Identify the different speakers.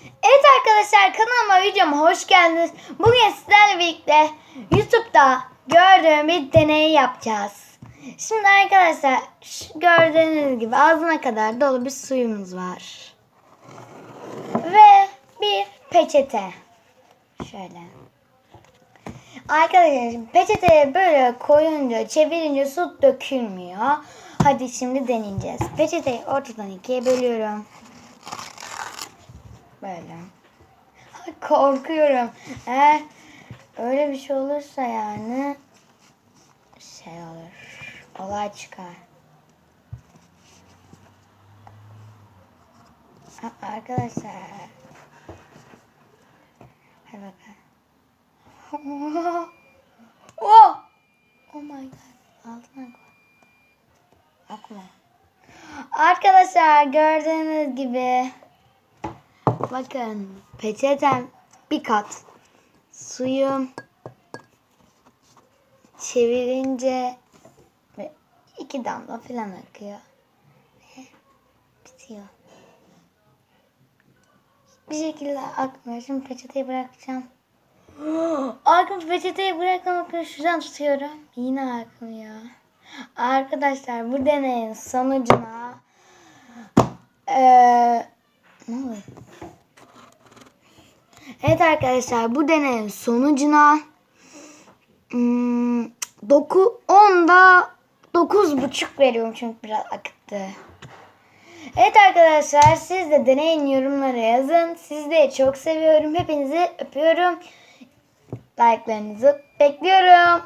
Speaker 1: Evet arkadaşlar kanalıma videoma hoş geldiniz. Bugün sizlerle birlikte YouTube'da gördüğüm bir deney yapacağız. Şimdi arkadaşlar gördüğünüz gibi ağzına kadar dolu bir suyumuz var. Ve bir peçete. Şöyle. Arkadaşlar peçeteye böyle koyunca çevirince su dökülmüyor. Hadi şimdi deneyeceğiz. Peçeteyi ortadan ikiye bölüyorum. Böyle. Korkuyorum. Eğer öyle bir şey olursa yani şey olur. Olay çıkar. Arkadaşlar. Hadi bakalım. Oh! Oh my god. Altına koy. Akma. Arkadaşlar gördüğünüz gibi Bakın peçetem bir kat. Suyum çevirince ve iki damla falan akıyor. Ve bitiyor. Bir şekilde akmıyor. Şimdi peçeteyi bırakacağım. Akım peçeteyi bırakmamak şuradan tutuyorum. Yine akmıyor. Arkadaşlar bu deneyin sonucuna eee ne oluyor? Evet arkadaşlar bu deneyin sonucuna hmm, 9 10'da 9,5 veriyorum çünkü biraz akıttı. Evet arkadaşlar siz de deneyin yorumlara yazın. Sizi de çok seviyorum. Hepinizi öpüyorum. Like'larınızı bekliyorum.